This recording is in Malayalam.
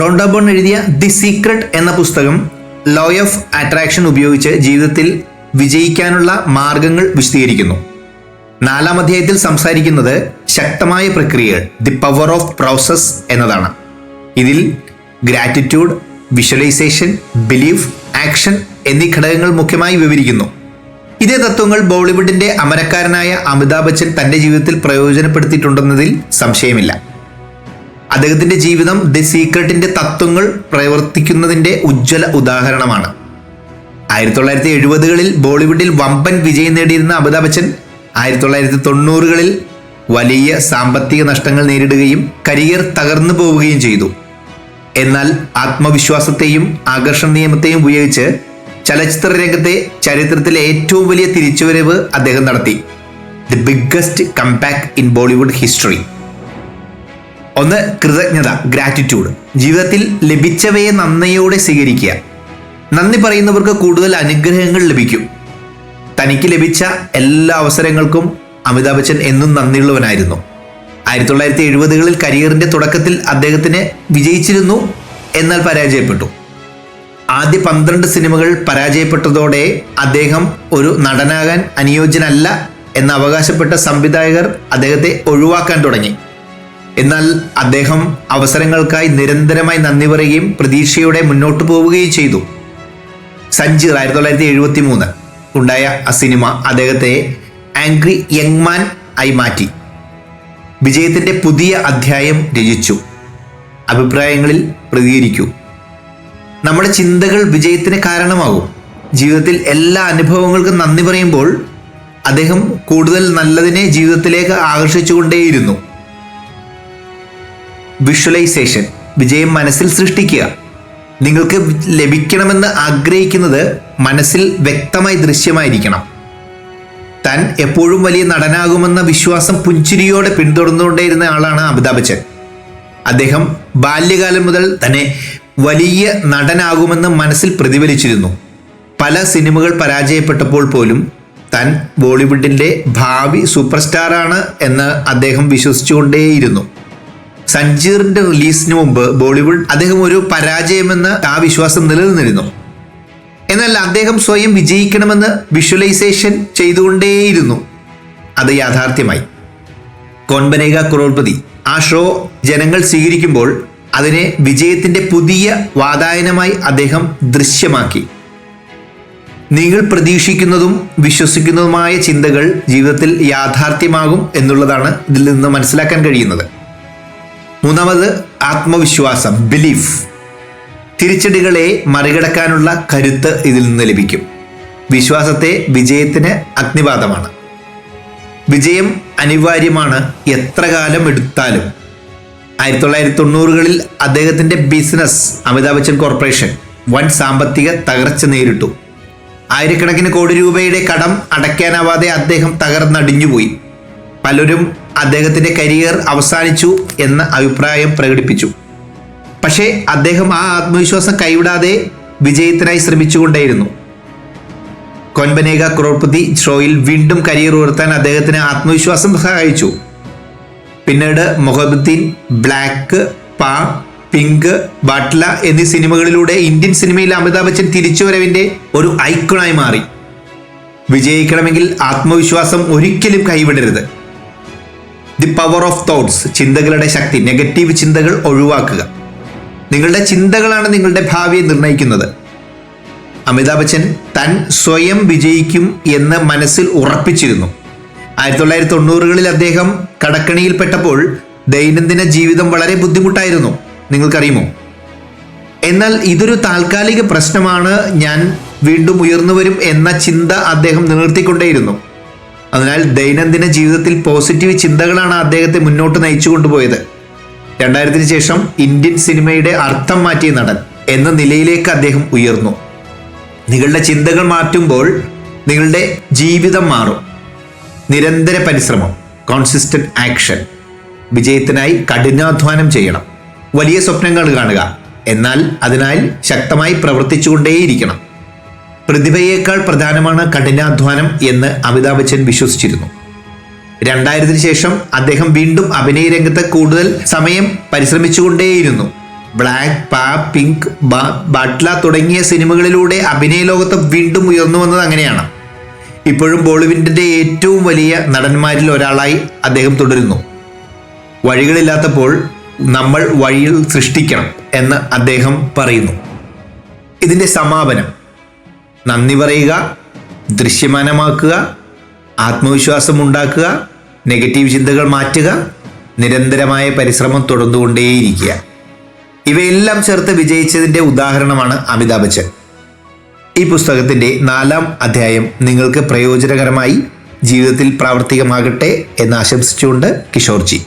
റോണ്ടോബോൺ എഴുതിയ ദി സീക്രട്ട് എന്ന പുസ്തകം ലോ ഓഫ് അട്രാക്ഷൻ ഉപയോഗിച്ച് ജീവിതത്തിൽ വിജയിക്കാനുള്ള മാർഗങ്ങൾ വിശദീകരിക്കുന്നു. നാലാം അധ്യായത്തിൽ സംസാരിക്കുന്നത് ശക്തമായ പ്രക്രിയകൾ ദി പവർ ഓഫ് പ്രോസസ് എന്നതാണ്. ഇതിൽ ഗ്രാറ്റിറ്റ്യൂഡ് വിഷ്വലൈസേഷൻ ബിലീഫ് ആക്ഷൻ എന്നീ ഘടകങ്ങൾ മുഖ്യമായി വിവരിക്കുന്നു. ഇതേ തത്വങ്ങൾ ബോളിവുഡിന്റെ അമരക്കാരനായ അമിതാഭ് ബച്ചൻ തന്റെ ജീവിതത്തിൽ പ്രയോജനപ്പെടുത്തിയിട്ടുണ്ടെന്നതിൽ സംശയമില്ല. അദ്ദേഹത്തിന്റെ ജീവിതം ദി സീക്രട്ടിന്റെ തത്വങ്ങൾ പ്രവർത്തിക്കുന്നതിന്റെ ഉജ്ജ്വല ഉദാഹരണമാണ്. ആയിരത്തി തൊള്ളായിരത്തി എഴുപതുകളിൽ ബോളിവുഡിൽ വമ്പൻ വിജയം നേടിയിരുന്ന അമിതാഭ് ബച്ചൻ ആയിരത്തി തൊള്ളായിരത്തി തൊണ്ണൂറുകളിൽ വലിയ സാമ്പത്തിക നഷ്ടങ്ങൾ നേരിടുകയും കരിയർ തകർന്നു പോവുകയും ചെയ്തു. എന്നാൽ ആത്മവിശ്വാസത്തെയും ആകർഷണ നിയമത്തെയും ഉപയോഗിച്ച് ചലച്ചിത്ര രംഗത്തെ ചരിത്രത്തിലെ ഏറ്റവും വലിയ തിരിച്ചുവരവ് അദ്ദേഹം നടത്തി. The biggest comeback in Bollywood history. ഒന്ന് കൃതജ്ഞത ഗ്രാറ്റിറ്റ്യൂഡ് ജീവിതത്തിൽ ലഭിച്ചവയെ നന്ദിയോടെ സ്വീകരിക്കുക. നന്ദി പറയുന്നവർക്ക് കൂടുതൽ അനുഗ്രഹങ്ങൾ ലഭിക്കും. തനിക്ക് ലഭിച്ച എല്ലാ അവസരങ്ങൾക്കും അമിതാഭ് ബച്ചൻ എന്നും നന്ദിയുള്ളവനായിരുന്നു. ആയിരത്തി തൊള്ളായിരത്തി എഴുപതുകളിൽ കരിയറിന്റെ തുടക്കത്തിൽ അദ്ദേഹത്തിന് വിജയിച്ചിരുന്നു എന്നാൽ പരാജയപ്പെട്ടു. ആദ്യ പന്ത്രണ്ട് സിനിമകൾ പരാജയപ്പെട്ടതോടെ അദ്ദേഹം ഒരു നടനാകാൻ അനുയോജ്യനല്ല എന്ന് അവകാശപ്പെട്ട സംവിധായകർ അദ്ദേഹത്തെ ഒഴിവാക്കാൻ തുടങ്ങി. എന്നാൽ അദ്ദേഹം അവസരങ്ങൾക്കായി നിരന്തരമായി നന്ദി പറയുകയും പ്രതീക്ഷയോടെ മുന്നോട്ട് പോവുകയും ചെയ്തു. സഞ്ജീർ ആയിരത്തി തൊള്ളായിരത്തി എഴുപത്തി മൂന്ന് ഉണ്ടായ ആ സിനിമ അദ്ദേഹത്തെ ആംഗ്രി യങ്മാൻ ആയി മാറ്റി. വിജയത്തിന്റെ പുതിയ അധ്യായം രചിച്ചു. അഭിപ്രായങ്ങളിൽ പ്രതികരിക്കൂ. നമ്മുടെ ചിന്തകൾ വിജയത്തിന് കാരണമാകും. ജീവിതത്തിൽ എല്ലാ അനുഭവങ്ങൾക്കും നന്ദി പറയുമ്പോൾ അദ്ദേഹം കൂടുതൽ നല്ലതിനെ ജീവിതത്തിലേക്ക് ആകർഷിച്ചുകൊണ്ടേയിരുന്നു. വിഷ്വലൈസേഷൻ വിജയം മനസ്സിൽ സൃഷ്ടിക്കുക. നിങ്ങൾക്ക് ലഭിക്കണമെന്ന് ആഗ്രഹിക്കുന്നത് മനസ്സിൽ വ്യക്തമായി ദൃശ്യമായിരിക്കണം. താൻ എപ്പോഴും വലിയ നടനാകുമെന്ന വിശ്വാസം പുഞ്ചിരിയോടെ പിന്തുടർന്നുകൊണ്ടേയിരുന്ന ആളാണ് അമിതാഭ് ബച്ചൻ. അദ്ദേഹം ബാല്യകാലം മുതൽ തന്നെ വലിയ നടനാകുമെന്ന് മനസ്സിൽ പ്രതിഫലിച്ചിരുന്നു. പല സിനിമകൾ പരാജയപ്പെട്ടപ്പോൾ പോലും താൻ ബോളിവുഡിന്റെ ഭാവി സൂപ്പർ സ്റ്റാറാണ് എന്ന് അദ്ദേഹം വിശ്വസിച്ചുകൊണ്ടേയിരുന്നു. സഞ്ജീറിന്റെ റിലീസിന് മുമ്പ് ബോളിവുഡ് അദ്ദേഹം ഒരു പരാജയമെന്ന് ആ വിശ്വാസം നിലനിന്നിരുന്നു. എന്നാൽ അദ്ദേഹം സ്വയം വിജയിക്കണമെന്ന് വിഷ്വലൈസേഷൻ ചെയ്തുകൊണ്ടേയിരുന്നു. അത് യാഥാർത്ഥ്യമായി. കോൺബനേഗ ക്രോർപതി ആ ഷോ ജനങ്ങൾ സ്വീകരിക്കുമ്പോൾ അതിനെ വിജയത്തിന്റെ പുതിയ വാതായനമായി അദ്ദേഹം ദൃശ്യമാക്കി. നിങ്ങൾ പ്രതീക്ഷിക്കുന്നതും വിശ്വസിക്കുന്നതുമായ ചിന്തകൾ ജീവിതത്തിൽ യാഥാർത്ഥ്യമാകും എന്നുള്ളതാണ് ഇതിൽ നിന്ന് മനസ്സിലാക്കാൻ കഴിയുന്നത്. മൂന്നാമത് ആത്മവിശ്വാസം ബിലീഫ് തിരിച്ചടികളെ മറികടക്കാനുള്ള കരുത്ത് ഇതിൽ നിന്ന് ലഭിക്കും. വിശ്വാസത്തെ വിജയത്തിന് അഗ്നിപാതമാണ് വിജയം അനിവാര്യമാണ് എത്ര കാലം എടുത്താലും. ആയിരത്തി തൊള്ളായിരത്തി തൊണ്ണൂറുകളിൽ അദ്ദേഹത്തിന്റെ ബിസിനസ് അമിതാഭ് ബച്ചൻ കോർപ്പറേഷൻ വൻ സാമ്പത്തിക തകർച്ച നേരിട്ടു. ആയിരക്കണക്കിന് കോടി രൂപയുടെ കടം അടയ്ക്കാനാവാതെ അദ്ദേഹം തകർന്നടിഞ്ഞുപോയി. പലരും അദ്ദേഹത്തിന്റെ കരിയർ അവസാനിച്ചു എന്ന അഭിപ്രായം പ്രകടിപ്പിച്ചു. പക്ഷേ അദ്ദേഹം ആ ആത്മവിശ്വാസം കൈവിടാതെ വിജയത്തിനായി ശ്രമിച്ചുകൊണ്ടേയിരുന്നു. കൊൻപനേക ക്രോർപതി ഷോയിൽ വീണ്ടും കരിയർ ഉയർത്താൻ അദ്ദേഹത്തിന് ആത്മവിശ്വാസം സഹായിച്ചു. പിന്നീട് മൊഹബുദ്ദീൻ ബ്ലാക്ക് പാ പിങ്ക് ബട്ട്ല എന്നീ സിനിമകളിലൂടെ ഇന്ത്യൻ സിനിമയിൽ അമിതാഭ് ബച്ചൻ തിരിച്ചുവരവിന്റെ ഒരു ഐക്കണായി മാറി. വിജയിക്കണമെങ്കിൽ ആത്മവിശ്വാസം ഒരിക്കലും കൈവിടരുത്. ദി പവർ ഓഫ് തോട്ട്സ് ചിന്തകളുടെ ശക്തി നെഗറ്റീവ് ചിന്തകൾ ഒഴിവാക്കുക. നിങ്ങളുടെ ചിന്തകളാണ് നിങ്ങളുടെ ഭാവിയെ നിർണയിക്കുന്നത്. അമിതാഭ് ബച്ചൻ താൻ സ്വയം വിജയിക്കും എന്ന് മനസ്സിൽ ഉറപ്പിച്ചിരുന്നു. ആയിരത്തി തൊള്ളായിരത്തി തൊണ്ണൂറുകളിൽ അദ്ദേഹം കടക്കണിയിൽപ്പെട്ടപ്പോൾ ദൈനംദിന ജീവിതം വളരെ ബുദ്ധിമുട്ടായിരുന്നു. നിങ്ങൾക്കറിയുമോ? എന്നാൽ ഇതൊരു താൽക്കാലിക പ്രശ്നമാണ്. ഞാൻ വീണ്ടും ഉയർന്നു വരും എന്ന ചിന്ത അദ്ദേഹം നിലനിർത്തിക്കൊണ്ടേയിരുന്നു. അതിനാൽ ദൈനംദിന ജീവിതത്തിൽ പോസിറ്റീവ് ചിന്തകളാണ് അദ്ദേഹത്തെ മുന്നോട്ട് നയിച്ചു കൊണ്ടുപോയത് രണ്ടായിരത്തിന് ശേഷം ഇന്ത്യൻ സിനിമയുടെ അർത്ഥം മാറ്റിയ നടൻ എന്ന നിലയിലേക്ക് അദ്ദേഹം ഉയർന്നു. നിങ്ങളുടെ ചിന്തകൾ മാറ്റുമ്പോൾ നിങ്ങളുടെ ജീവിതം മാറും. നിരന്തര പരിശ്രമം കോൺസിസ്റ്റന്റ് ആക്ഷൻ വിജയത്തിനായി കഠിനാധ്വാനം ചെയ്യണം. വലിയ സ്വപ്നങ്ങൾ കാണുക എന്നാൽ അതിനായി ശക്തമായി പ്രവർത്തിച്ചുകൊണ്ടേയിരിക്കണം. പ്രതിഭയേക്കാൾ പ്രധാനമാണ് കഠിനാധ്വാനം എന്ന് അമിതാഭ് ബച്ചൻ വിശ്വസിച്ചിരുന്നു. രണ്ടായിരത്തിന് ശേഷം അദ്ദേഹം വീണ്ടും അഭിനയ രംഗത്ത് കൂടുതൽ സമയം പരിശ്രമിച്ചുകൊണ്ടേയിരുന്നു. ബ്ലാക്ക് പാ പിങ്ക് ബാട്ട്ല തുടങ്ങിയ സിനിമകളിലൂടെ അഭിനയ ലോകത്ത് വീണ്ടും ഉയർന്നു വന്നത് അങ്ങനെയാണ്. ഇപ്പോഴും ബോളിവുഡിന്റെ ഏറ്റവും വലിയ നടന്മാരിൽ ഒരാളായി അദ്ദേഹം തുടരുന്നു. വഴികളില്ലാത്തപ്പോൾ നമ്മൾ വഴിയിൽ സൃഷ്ടിക്കണം എന്ന് അദ്ദേഹം പറയുന്നു. ഇതിന്റെ സമാപനം. നന്ദി പറയുക ദൃശ്യമാനമാക്കുക ആത്മവിശ്വാസം ഉണ്ടാക്കുക നെഗറ്റീവ് ചിന്തകൾ മാറ്റുക നിരന്തരമായ പരിശ്രമം തുടർന്നുകൊണ്ടേയിരിക്കുക. ഇവയെല്ലാം ചേർത്ത് വിജയിച്ചതിന്റെ ഉദാഹരണമാണ് അമിതാഭ് ബച്ചൻ. ഈ പുസ്തകത്തിന്റെ നാലാം അധ്യായം നിങ്ങൾക്ക് പ്രയോജനകരമായി ജീവിതത്തിൽ പ്രാവർത്തികമാകട്ടെ എന്ന് ആശംസിച്ചുകൊണ്ട് കിഷോർജി.